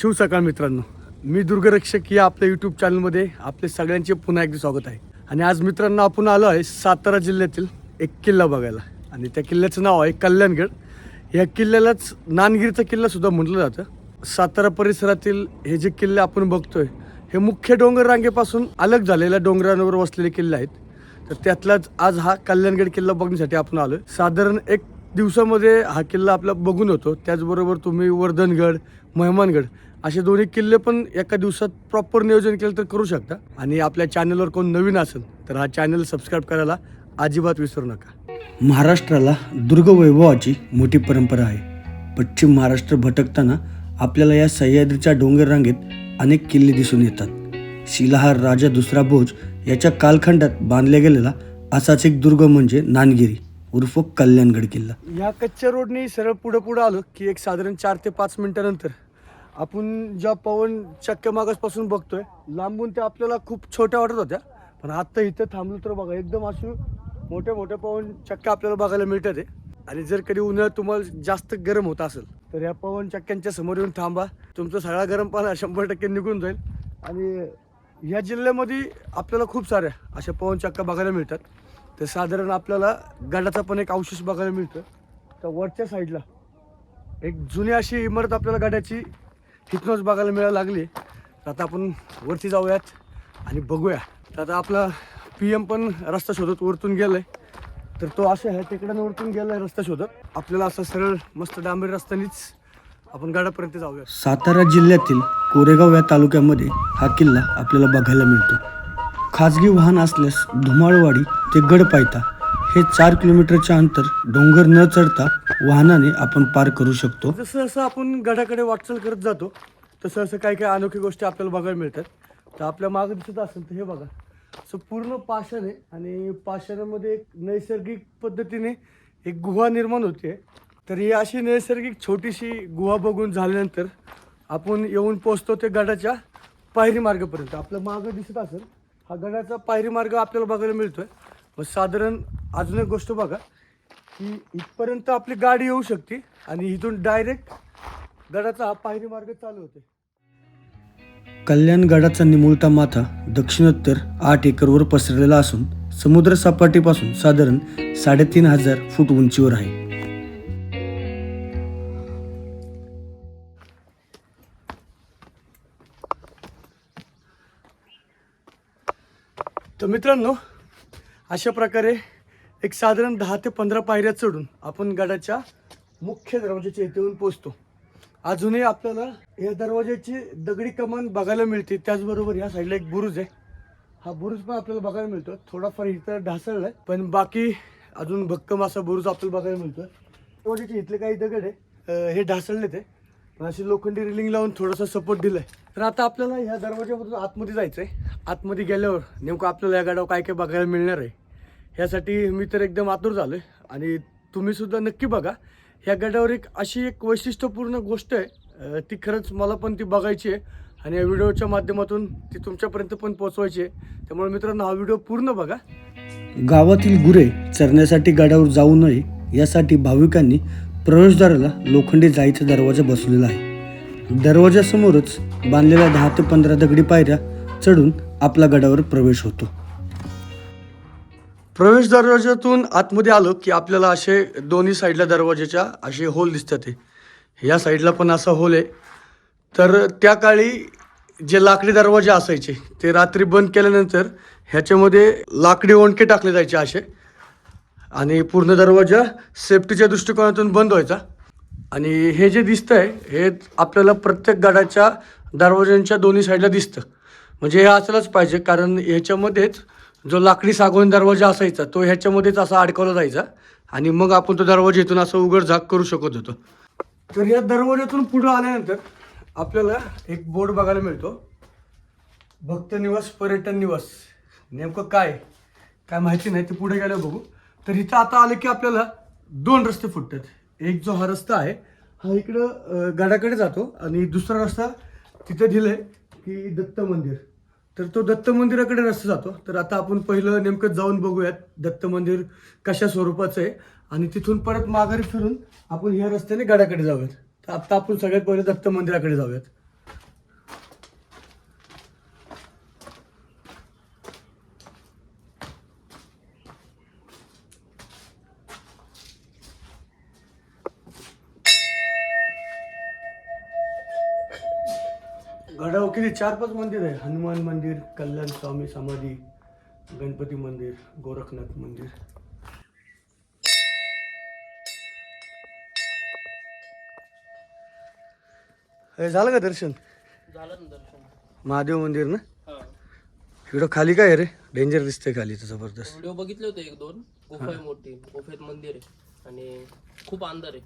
शिवसकाळ मित्रांनो. मी दुर्गरक्षक या आपल्या यूट्यूब चॅनलमध्ये आपले सगळ्यांचे पुन्हा एकदा स्वागत आहे. आणि आज मित्रांनो आपण आलो आहे सातारा जिल्ह्यातील एक किल्ला बघायला. आणि त्या किल्ल्याचं नाव आहे कल्याणगड. या किल्ल्यालाच नानगिरीचा किल्ला सुद्धा म्हटलं जातं. सातारा परिसरातील हे जे किल्ले आपण बघतोय हे मुख्य डोंगर रांगेपासून अलग झालेल्या डोंगरांवर वसलेले किल्ले आहेत. तर त्यातलाच आज हा कल्याणगड किल्ला बघण्यासाठी आपण आलो साधारण एक दिवसामध्ये हा किल्ला आपला बघून होतो. त्याचबरोबर तुम्ही वर्धनगड मेहमानगड असे दोन्ही किल्ले पण एका दिवसात प्रॉपर नियोजन केलं तर करू शकता. आणि आपल्या चॅनलवर कोण नवीन असेल तर हा चॅनल सबस्क्राईब करायला अजिबात विसरू नका. महाराष्ट्राला दुर्गवैभवाची मोठी परंपरा आहे. पश्चिम महाराष्ट्र भटकताना आपल्याला या सह्याद्रीच्या डोंगर रांगेत अनेक किल्ले दिसून येतात. शिलाहार राजा दुसरा भोज याच्या कालखंडात बांधला गेलेला असाच एक दुर्ग म्हणजे नानगिरी उर्फ कल्याणगड किल्ला. या कच्च्या रोडने सरळ पुढे पुढे आलो की एक साधारण चार ते पाच मिनिटानंतर आपण ज्या पवन चक्क्या मागासपासून बघतोय लांबून त्या आपल्याला खूप छोट्या वाटत होत्या. पण आता इथं थांबलो तर बघा एकदम अशी मोठ्या मोठ्या पवन चक्क्या आपल्याला बघायला मिळतात आहे आणि जर कधी उन्हाळ्यात तुम्हाला जास्त गरम होत असेल तर या पवन चक्क्यांच्या समोर येऊन थांबा. तुमचा सगळा गरम पाणी शंभर टक्के निघून जाईल. आणि या जिल्ह्यामध्ये आपल्याला खूप साऱ्या अशा पवन चक्का बघायला मिळतात. तर साधारण आपल्याला गडाचा पण एक अवशेष बघायला मिळतं तर वरच्या साईडला एक जुनी अशी इमारत आपल्याला गडाची तिथूनच बघायला मिळायला लागली. तर आता आपण वरती जाऊयात आणि बघूया. तर आता आपला पी एम पण रस्ता शोधत वरतून गेलाय. तर तो असा आहे तिकडं वरतून गेलाय रस्ता शोधत. आपल्याला असा सरळ मस्त डांबरी रस्त्यानेच आपण गडापर्यंत जाऊया सातारा जिल्ह्यातील कोरेगाव या तालुक्यामध्ये हा किल्ला आपल्याला बघायला मिळतो. खाजगी वाहन असल्यास धुमाळवाडी ते गडपायता हे चार किलोमीटरचे अंतर डोंगर न चढता वाहनाने आपण पार करू शकतो. जसं जसं आपण गडाकडे वाटचाल करत जातो तसं असं काही काही अनोखी गोष्टी आपल्याला बघायला मिळतात. तर आपल्या मागे दिसत असेल तर हे बघा. असं पूर्ण पाषाण आहे आणि पाषाणामध्ये एक नैसर्गिक पद्धतीने एक गुहा निर्माण होते. तर ही अशी नैसर्गिक छोटीशी गुहा बघून झाल्यानंतर आपण येऊन पोचतो ते गडाच्या पायरी मार्गापर्यंत. आपलं मागं दिसत असेल हा गडाचा पायरी मार्ग आपल्याला बघायला मिळतोय. मग साधारण अजून एक गोष्ट बघा की इथपर्यंत आपली गाडी येऊ शकते आणि इथून डायरेक्ट गडाचा हा पायरी मार्ग चालू होते. कल्याणगडाचा निमुळता माथा दक्षिणोत्तर आठ एकरवर पसरलेला असून समुद्र सपाटीपासून साधारण साडेतीन हजार फूट उंचीवर आहे. तर मित्रांनो अशा प्रकारे एक साधारण दहा ते पंधरा पायऱ्या चढून आपण गडाच्या मुख्य दरवाज्याच्या इथे येऊन पोचतो. अजूनही आपल्याला या दरवाजाची दगडी कमान बघायला मिळते. त्याचबरोबर ह्या साईडला एक बुरुज आहे. हा बुरुज पण आपल्याला बघायला मिळतो थोडाफार इथं ढासळलाय. पण बाकी अजून भक्कम असा बुरुज आपल्याला बघायला मिळतो दरवाजाचे इथले काही दगड आहे. हे ढासळले ते पण अशी लोखंडी रिलिंग लावून थोडासा सपोर्ट दिलाय. तर आता आपल्याला ह्या दरवाज्यामधून आतमध्ये जायचंय. आतमध्ये गेल्यावर नेमकं आपल्याला या गाडावर काय काय बघायला मिळणार आहे? ह्यासाठी मी तर एकदम आतुर झालो आहे आणि तुम्हीसुद्धा नक्की बघा ह्या गडावर एक अशी एक वैशिष्ट्यपूर्ण गोष्ट आहे ती खरंच मला पण ती बघायची आहे. आणि या व्हिडिओच्या माध्यमातून ती तुमच्यापर्यंत पण पोहोचवायची आहे. त्यामुळे मित्रांनो हा व्हिडिओ पूर्ण बघा. गावातील गुरे चरण्यासाठी गडावर जाऊ नये यासाठी भाविकांनी प्रवेशद्वाराला लोखंडी जायचा दरवाजा बसवलेला आहे. दरवाजासमोरच बांधलेल्या दहा ते पंधरा दगडी पायऱ्या चढून आपला गडावर प्रवेश होतो. प्रवेश दरवाजातून आतमध्ये आलो की आपल्याला असे दोन्ही साईडला दरवाजाच्या असे होल दिसतात ते या साईडला पण असा होल आहे. तर त्या काळी जे लाकडी दरवाजे असायचे ते रात्री बंद केल्यानंतर ह्याच्यामध्ये लाकडी ओंडके टाकले जायचे असे. आणि पूर्ण दरवाजा सेफ्टीच्या दृष्टिकोनातून बंद व्हायचा. आणि हे जे दिसतं आहे हे आपल्याला प्रत्येक गडाच्या दरवाज्यांच्या दोन्ही साईडला दिसतं. म्हणजे हे असलंच पाहिजे कारण ह्याच्यामध्येच जो लाकडी सागवण दरवाजा असायचा तो ह्याच्यामध्येच असा अडकवला जायचा आणि मग आपण तो दरवाजा इथून असं उघड झाक करू शकत होतो. तर या दरवाजातून पुढं आल्यानंतर आपल्याला एक बोर्ड बघायला मिळतो. भक्त निवास पर्यटन निवास. नेमकं काय? काय माहिती नाही ते पुढे गेलं बघू. तर इथं आता आलं की आपल्याला दोन रस्ते फुटतात. एक जो हा रस्ता आहे हा इकडं गडाकडे जातो आणि दुसरा रस्ता तिथे आहे की दत्त मंदिर. तर तो दत्त मंदिराकडे रस्ता जातो. तर आता आपण पहिलं नेमकं जाऊन बघूयात दत्त मंदिर कशा स्वरूपाचं आहे. आणि तिथून परत माघारी फिरून आपण ह्या रस्त्याने गडाकडे जाऊयात. तर आता आपण सगळ्यात पहिले दत्त मंदिराकडे जाऊयात. चार पाच मंदिर आहे. हनुमान मंदिर कल्याण स्वामी समाधी गणपती मंदिर गोरखनाथ मंदिर. हे झालं का दर्शन? झालं ना दर्शन. महादेव मंदिर ना? इकडं खाली काय आहे रे? डेंजर दिसतंय खाली तर जबरदस्त. व्हिडिओ बघितले होते एक दोन. गुफा आहे मोठी. गुफेत मंदिर आहे. आणि खूप अंधार आहे.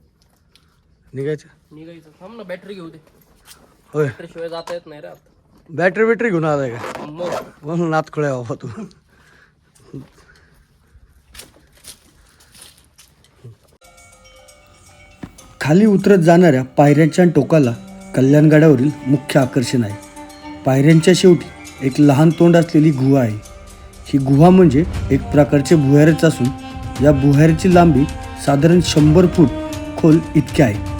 निघायचं? निघायचं. थांब ना बॅटरी घेऊ दे. होय. बॅटरी शिवाय जाता येत नाही रे आता. बॅटरी बॅटरी घेऊन आलाय का? म्हणून नात खोळ्या बाबा तू. खाली उतरत जाणाऱ्या पायऱ्यांच्या टोकाला कल्याणगडावरील मुख्य आकर्षण आहे. पायऱ्यांच्या शेवटी एक लहान तोंड असलेली गुहा आहे. ही गुहा म्हणजे एक प्रकारचे भुयारच असून या भुयाराची लांबी साधारण शंभर फूट खोल इतकी आहे.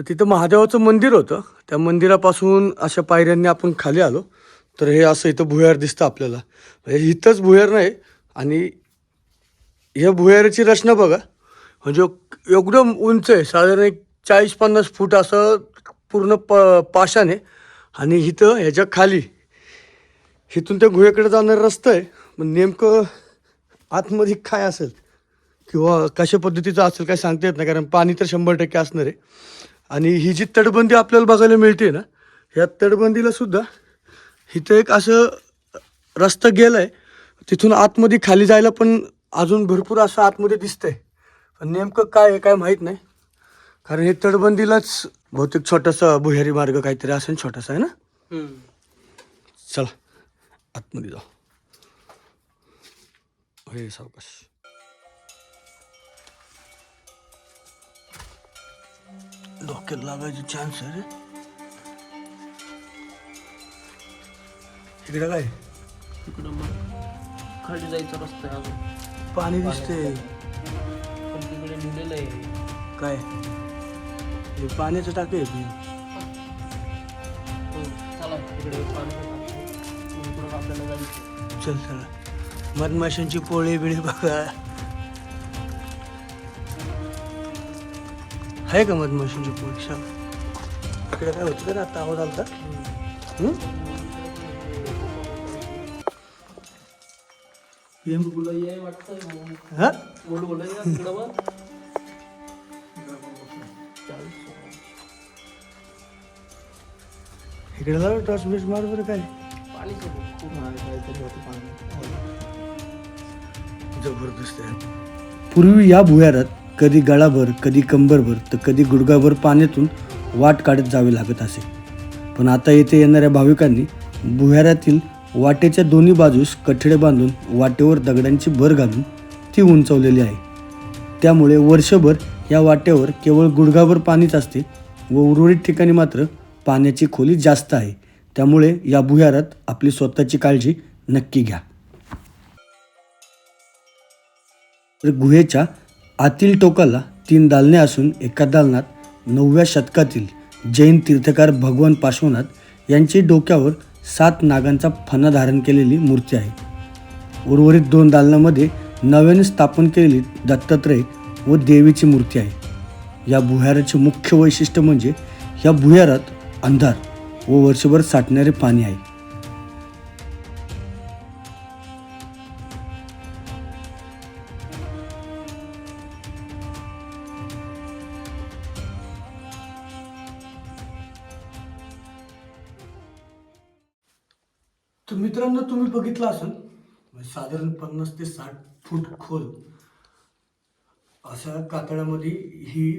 तर तिथं महादेवाचं मंदिर होतं. त्या मंदिरापासून अशा पायऱ्यांनी आपण खाली आलो. तर हे असं इथं भुयार दिसतं आपल्याला. म्हणजे इथंच भुयार नाही आणि या भुयाराची रचना बघा. म्हणजे एकदम उंच आहे. साधारण एक चाळीस पन्नास फूट असं पूर्ण प पाषाण आहे. आणि इथं ह्याच्या खाली इथून त्या गुहेकडे जाणारा रस्ता आहे. पण नेमकं आतमध्ये काय असेल? किंवा कशा पद्धतीचं असेल काय सांगता येत नाही कारण पाणी तर शंभर टक्के असणार आहे. आणि ही जी तटबंदी आपल्याला बघायला मिळते ना ह्या तटबंदीला सुद्धा इथं एक असं रस्ता गेला आहे तिथून आतमध्ये खाली जायला पण अजून भरपूर असं आतमध्ये दिसतंय. पण नेमकं काय आहे काय माहीत नाही. कारण हे तटबंदीलाच बहुतेक छोटासा भुयारी मार्ग काहीतरी असेल छोटासा आहे ना. चला आतमध्ये जाऊ. हे सावकाश. डोक्यात लागायचे चान्स आहे रे इकडे काय तिकडं मग खाली जायचा रस्ता आहे अजून पाणी दिसते पण तिकडे लिहिलेलं आहे काय हे पाण्याचं टाके आहे ते. हो, चला तिकडे पाणी इकडून आपल्याला जायचं चल चला मधमाशांची पोळे बिळे बघा आहे का मधमाशांची परीक्षा इकडे काय होतं ना आता? आवाज आलता? हं? हा? इकडे लाव टॉर्च बिच मार बरं काय? जबरदस्त आहे. पूर्वी या भुयारात कधी गळाभर कधी कंबरभर तर कधी गुडघाभर पाण्यातून वाट काढत जावे लागत असे. पण आता येथे येणाऱ्या भाविकांनी भुयारातील वाटेच्या दोन्ही बाजूस कठडे बांधून वाटेवर दगडांची भर घालून ती उंचवलेली आहे. त्यामुळे वर्षभर या वाटेवर केवळ गुडघाभर पाणीच असते व उर्वरित ठिकाणी मात्र पाण्याची खोली जास्त आहे. त्यामुळे या भुयारात आपली स्वतःची काळजी नक्की घ्या. तर गुहेच्या आतील टोकाला तीन दालने असून एका दालनात नवव्या शतकातील जैन तीर्थकार भगवान पार्श्वनाथ यांची डोक्यावर सात नागांचा फणा धारण केलेली मूर्ती आहे. उर्वरित दोन दालनामध्ये नव्याने स्थापन केलेली दत्तात्रय व देवीची मूर्ती आहे. या भुयाराचे मुख्य वैशिष्ट्य म्हणजे या भुयारात अंधार व वर्षभर साठणारे पाणी आहे. तर मित्रांनो तुम्ही बघितलं असेल म्हणजे साधारण पन्नास ते साठ फूट खोल अशा कातळामध्ये ही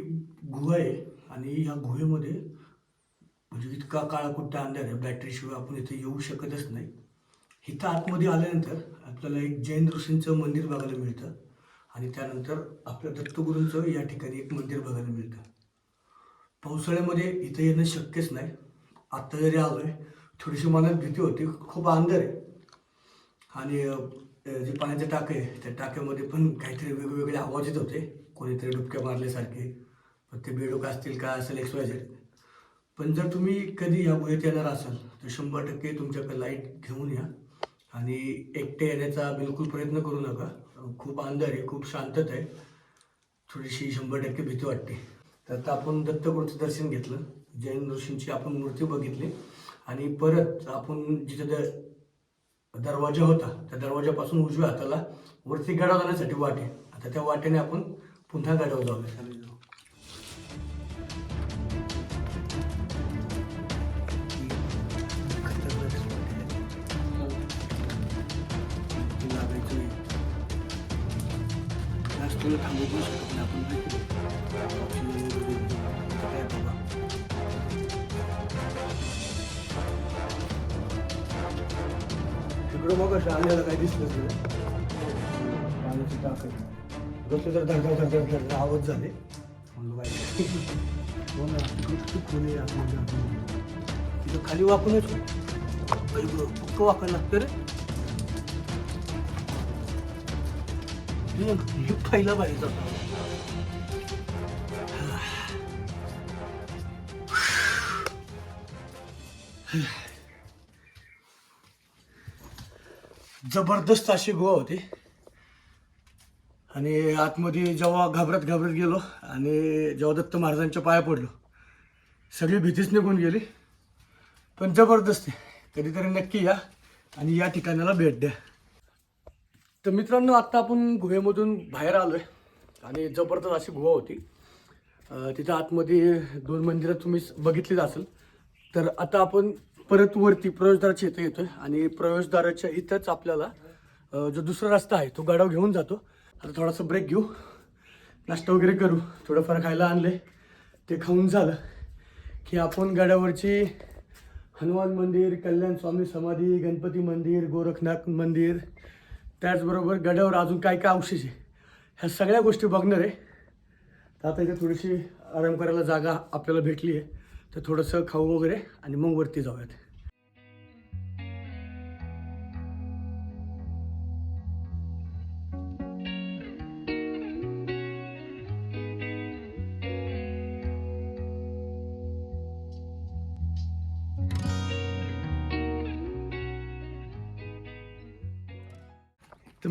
गुहा आहे आणि ह्या गुहेमध्ये म्हणजे इतका काळा कुठं अंधार आहे बॅटरीशिवाय आपण इथे येऊ शकतच नाही. इथं आतमध्ये आल्यानंतर आपल्याला एक जैन ऋषींचं मंदिर बघायला मिळतं आणि त्यानंतर आपल्या दत्तगुरूंचं या ठिकाणी एक मंदिर बघायला मिळतं. पावसाळ्यामध्ये इथं येणं शक्यच नाही. आत्ता जरी आलो आहे थोडीशी मनात भीती होती. खूप अंधार आहे. आणि जे पाण्याचे टाके आहे त्या टाक्यामध्ये पण काहीतरी वेगवेगळे आवाज येत होते. कोणीतरी डुबक्या मारल्यासारखे. पण ते बेडूक असतील का असेल एक्स वाय झेड पण जर तुम्ही कधी या गुहेत येणार असाल तर शंभर टक्के तुमच्याकडे लाइट घेऊन या. आणि एकटे येण्याचा बिलकुल प्रयत्न करू नका. खूप अंधार आहे खूप शांतता आहे. थोडीशी शंभर टक्के भीती वाटते. तर आता आपण दत्तगुरूचं दर्शन घेतलं. जैन ऋषींची आपण मूर्ती बघितली. आणि परत आपण जिथे दर दरवाजा होता त्या दरवाजापासून उजव्या हाताला वरती गडाव जाण्यासाठी वाटे आता त्या वाटेने आपण पुन्हा गडाव जाऊया. थांबू शकत नाही आपण. काय बाबा तिकडं मग असं आलेलं काही दिसलंच नाही. पाण्याची टाकत जसं तर धडधड धडधड धडधड आवाज झाले. म्हणलं बाई हो ना तिकडं किती खोल तिथं खाली वाकूनच काही बरं, वाकायला लागतं रे. पहिला पाहिजे जबरदस्त अशी गुहा होती. आणि आतमध्ये जेव्हा घाबरत घाबरत गेलो आणि जेव्हा दत्त महाराजांच्या पाया पडलो सगळी भीतीच निघून गेली. पण जबरदस्त कधीतरी नक्की या आणि या ठिकाणाला भेट द्या. तर मित्रांनो आत्ता आपण गुहेमधून बाहेर आलो आहे आणि जबरदस्त अशी गुहा होती. तिथं आतमध्ये दोन मंदिरं तुम्ही बघितलीच असेल. तर आता आपण परत वरती प्रवेशद्वाराच्या इथं येतोय. आणि प्रवेशद्वाराच्या इथंच आपल्याला जो दुसरा रस्ता आहे तो गाडव घेऊन जातो. आता थोडासा ब्रेक घेऊ. नाश्ता वगैरे करू. थोडंफार खायला आणले ते खाऊन झालं की आपण गडावरची हनुमान मंदिर कल्याण स्वामी समाधी गणपती मंदिर गोरखनाथ मंदिर त्याचबरोबर गडावर अजून काय काय अवशेष आहे ह्या सगळ्या गोष्टी बघणार आहे. तर आता इथे थोडीशी आराम करायला जागा आपल्याला भेटली आहे. तर थोडंसं खाऊ वगैरे आणि मग वरती जाऊयात.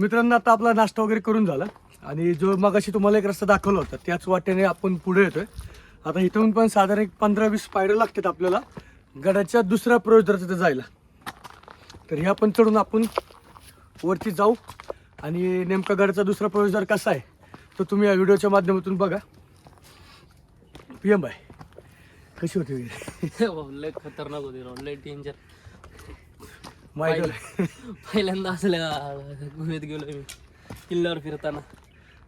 मित्रांनो आता आपला नाश्ता वगैरे करून झाला. आणि जो मगाशी तुम्हाला एक रस्ता दाखवला होता त्याच वाटेने आपण पुढे येतोय. आता इथून पण साधारण एक पंधरा वीस पायऱ्या लागतात आपल्याला. गडाच्या दुसऱ्या प्रवेशद्वारात तिथे जायला. तर ह्या पण चढून आपण वरती जाऊ. आणि नेमका गडाचा दुसरा प्रवेशद्वार कसा आहे तो तुम्ही या व्हिडिओच्या माध्यमातून बघा. पी एम बाय कशी होती? खतरनाक होती लय डेंजर माहिती. पहिल्यांदा असल्या गुहेत गेलो मी. किल्ल्यावर फिरताना.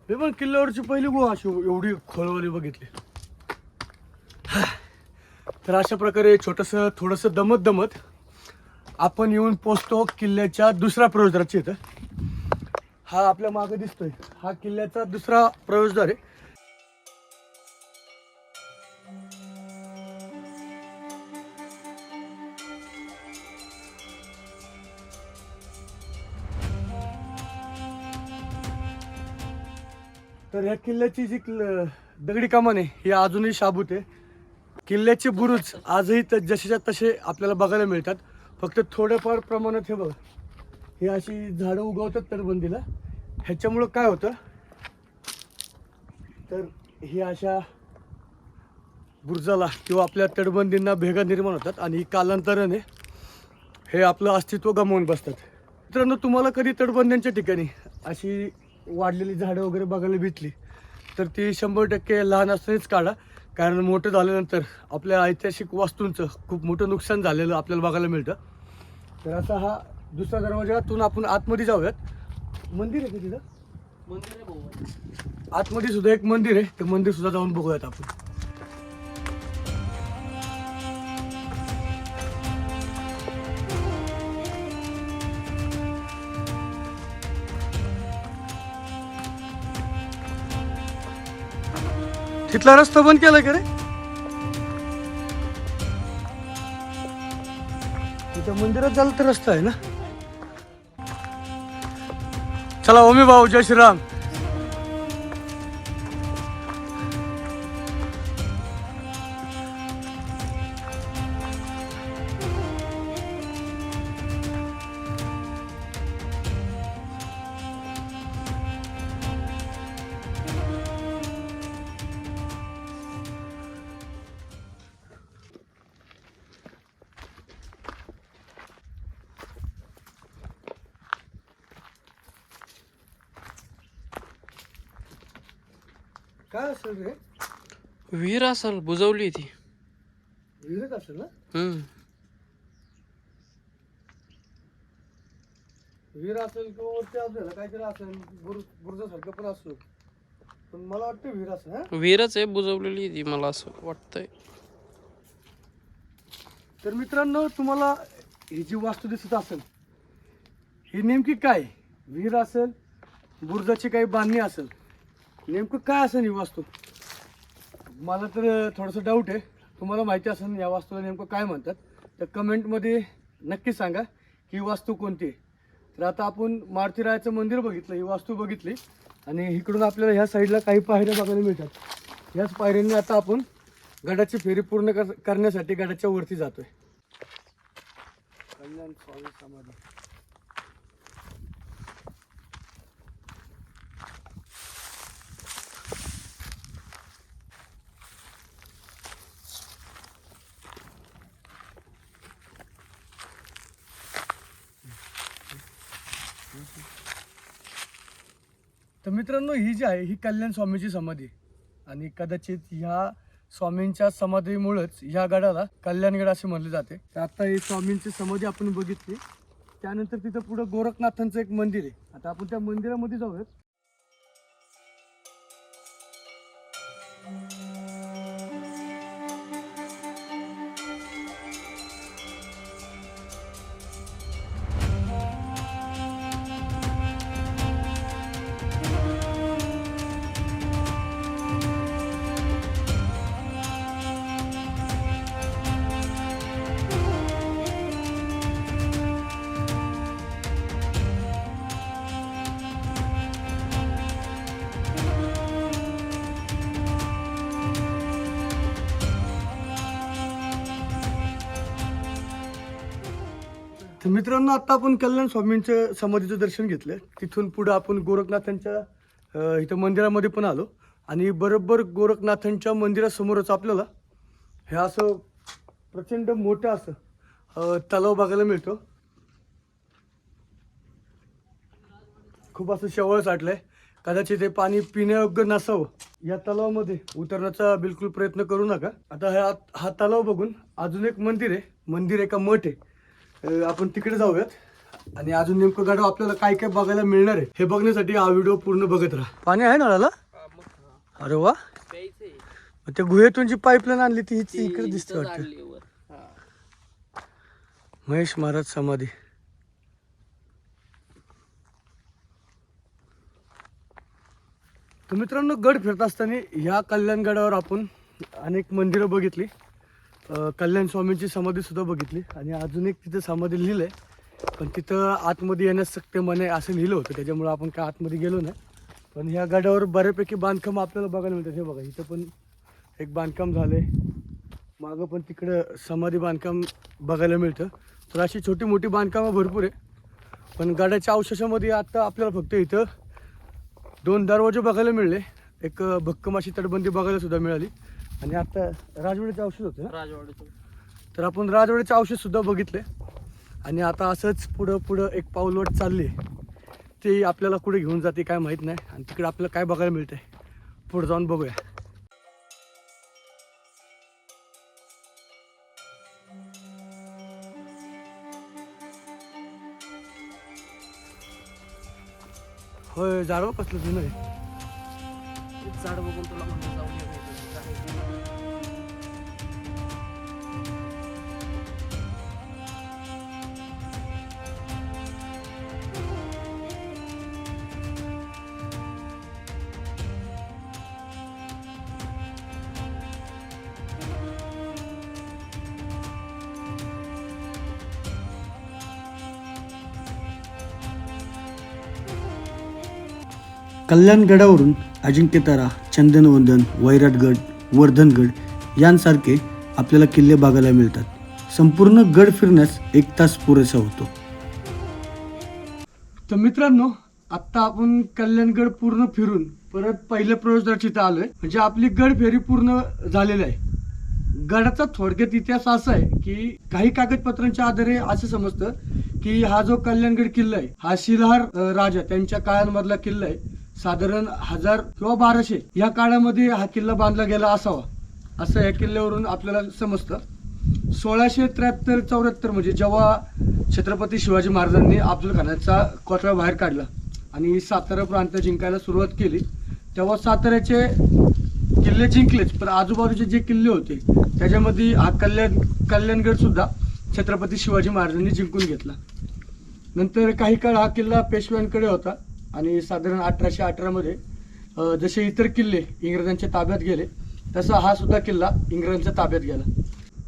मी पण किल्ल्यावरची पहिली गुहा अशी एवढी खोलवाली बघितली. तर अशा प्रकारे छोटंसं थोडंसं दमत दमत आपण येऊन पोचतो किल्ल्याच्या दुसऱ्या प्रवेशद्वाराच्या इथं. हा आपल्या मागे दिसतोय. हा किल्ल्याचा दुसरा प्रवेशद्वार आहे. तर ह्या किल्ल्याची जी दगडी कमान आहे ही अजूनही शाबूत आहे. किल्ल्याचे बुरुज आजही त- जसेच्या तसे आपल्याला बघायला मिळतात. फक्त थोड्याफार प्रमाणात हे बघ. हे अशी झाडं उगवतात तटबंदीला. ह्याच्यामुळं काय होतं? तर ही अशा बुरुजाला किंवा आपल्या तटबंदींना भेगा निर्माण होतात आणि ही कालांतराने हे आपलं अस्तित्व गमावून बसतात. मित्रांनो तुम्हाला कधी तटबंद्यांच्या ठिकाणी अशी वाढलेली झाडं वगैरे बघायला भेटली. तर ती शंभर टक्के लहान असतानाच काढा. कारण मोठं झाल्यानंतर आपल्या ऐतिहासिक वास्तूंचं खूप मोठं नुकसान झालेलं आपल्याला बघायला मिळतं. तर असा हा दुसरा दरवाजातून आपण आतमध्ये जाऊयात. मंदिर आहे का तिथं? मंदिर आहे आतमध्ये सुद्धा एक मंदिर आहे. ते मंदिर सुद्धा जाऊन बघूयात आपण. तिथला रस्ता बंद केला का रे? तिथं मंदिरात झालं तर रस्ता आहे ना? चला ओमी भाऊ जय श्रीराम. काय असेल रे? विहीर असेल बुजवली ती. विहिरच असेल ना? हम्म. विहीर असेल किंवा वरती असेल काहीतरी असेल बुरुज बुरुजासारखं पण असतो पण मला वाटतं विहीर असेल हा? विहीरच आहे बुजवलेली ती मला असं वाटतंय. तर मित्रांनो तुम्हाला ही जी वास्तू दिसत असेल ही नेमकी काय? विहीर असेल बुरुजाची काही बांधणी असेल. नेमकं काय असं ही वास्तू? मला तर थोडंसं डाऊट आहे. तुम्हाला माहिती असेल या वास्तूला नेमकं काय म्हणतात? तर कमेंटमध्ये नक्की सांगा की ही वास्तू कोणती आहे. तर आता आपण मारुतीरायाचं मंदिर बघितलं ही वास्तू बघितली. आणि इकडून आपल्याला ह्या साईडला काही पायऱ्या बघायला मिळतात. ह्याच पायऱ्यांनी आता आपण गडाची फेरी पूर्ण कर करण्यासाठी गडाच्या वरती जातोय. कल्याण स्वामी समाधी. तर मित्रांनो ही जी आहे ही कल्याण स्वामीची समाधी. आहे. आणि कदाचित ह्या स्वामींच्या समाधीमुळेच ह्या गडाला कल्याणगड असे म्हणले जाते. तर आता ही स्वामींची समाधी आपण बघितली. त्यानंतर तिथं पुढं गोरखनाथांचं एक मंदिर आहे. आता आपण त्या मंदिरामध्ये जाऊयात. मित्रांनो आता आपण कल्याण स्वामींचं समाधीचं दर्शन घेतलं तिथून पुढं आपण गोरखनाथांच्या इथं मंदिरामध्ये पण आलो. आणि बरोबर गोरखनाथांच्या मंदिरासमोरच आपल्याला हे असं प्रचंड मोठं असं तलाव बघायला मिळतो. खूप असं शेवळ साठलंय. कदाचित हे पाणी पिण्यायोग्य नसावं. या तलावामध्ये उतरण्याचा बिलकुल प्रयत्न करू नका. आता हा हा तलाव बघून अजून एक मंदिर आहे. मंदिर एका मठ आहे. आपण तिकडे जाऊयात. आणि अजून नेमकं गाडो आपल्याला काय काय बघायला मिळणार आहे हे बघण्यासाठी हा व्हिडिओ पूर्ण बघत राहा. पाणी आहे नळाला अरे वा. त्या गुहेतून जी पाईपलाईन आणली ती हीच इकडे दिसते वाटतं. महेश महाराज समाधी. तर मित्रांनो गड फिरत असताना ह्या कल्याणगडावर आपण अनेक मंदिरं बघितली. कल्याण स्वामींची समाधी सुद्धा बघितली आणि अजून एक तिथं समाधी लिहिलंय. पण तिथं आतमध्ये येण्यास सक्ते मने असं लिहिलं होतं. त्याच्यामुळं आपण काय आतमध्ये गेलो नाही. पण ह्या गडावर बऱ्यापैकी बांधकाम आपल्याला बघायला मिळतात. हे बघा इथं पण एक बांधकाम झालंय. मागं पण तिकडं समाधी बांधकाम बघायला मिळतं. तर अशी छोटी मोठी बांधकामं भरपूर आहे. पण गडाच्या अवशेषामध्ये आत्ता आपल्याला फक्त इथं दोन दरवाजे बघायला मिळले. एक भक्कम अशी तटबंदी बघायला सुद्धा मिळाली. आणि आता राजवाड्याचे औषध होते ना? राजवाड्याचं. तर आपण राजवाड्याचे औषध सुद्धा बघितले. आणि आता असंच पुढं पुढं एक पाऊलवाट चालली ते आपल्याला कुठे घेऊन जाते काय माहीत नाही. आणि तिकडे आपल्याला काय बघायला मिळतंय पुढे जाऊन बघूया. होय जाडवा कसलं जुनं आहे. झाड बघून तुला म्हणून जाऊन कल्याणगडावरून अजिंक्यतारा चंदनवंदन वैराटगड वर्धनगड यांसारखे आपल्याला किल्ले बघायला मिळतात. संपूर्ण गड फिरण्यास एक तास पुरेसा होतो. तर मित्रांनो आत्ता आपण कल्याणगड पूर्ण फिरून परत पहिल्या प्रवेशद्वाराच्या इथं आलोय. म्हणजे आपली गड फेरी पूर्ण झालेली आहे. गडाचा थोडक्यात इतिहास असा आहे की काही कागदपत्रांच्या आधारे असं समजतं की हा जो कल्याणगड किल्ला आहे हा शिलहार राजा त्यांच्या काळांमधला किल्ला आहे. साधारण हजार किंवा बाराशे या काळामध्ये हा किल्ला बांधला गेला असावा. असं या किल्ल्यावरून आपल्याला समजतं. सोळाशे त्र्याहत्तर चौऱ्याहत्तर म्हणजे जेव्हा छत्रपती शिवाजी महाराजांनी अफजल खानाचा कोटला बाहेर काढला आणि सातारा प्रांत जिंकायला सुरुवात केली तेव्हा साताऱ्याचे किल्ले जिंकलेच पण आजूबाजूचे जे किल्ले होते त्याच्यामध्ये हा कल्याण कल्याणगड सुद्धा छत्रपती शिवाजी महाराजांनी जिंकून घेतला. नंतर काही काळ हा किल्ला पेशव्यांकडे होता. आणि साधारण अठराशे अठरामध्ये जसे इतर किल्ले इंग्रजांच्या ताब्यात गेले तसा हा सुद्धा किल्ला इंग्रजांच्या ताब्यात गेला.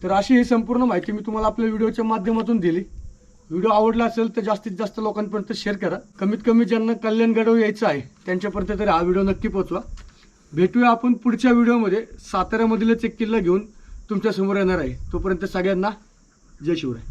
तर अशी ही संपूर्ण माहिती मी तुम्हाला आपल्या व्हिडिओच्या माध्यमातून दिली. व्हिडिओ आवडला असेल तर जास्तीत जास्त लोकांपर्यंत शेअर करा. कमीत कमी ज्यांना कल्याणगडावर यायचं आहे त्यांच्यापर्यंत तरी हा व्हिडिओ नक्की पोचवा भेटूया आपण पुढच्या व्हिडिओमध्ये. साताऱ्यामधीलच एक किल्ला घेऊन तुमच्यासमोर येणार आहे. तोपर्यंत सगळ्यांना जय शिवराय.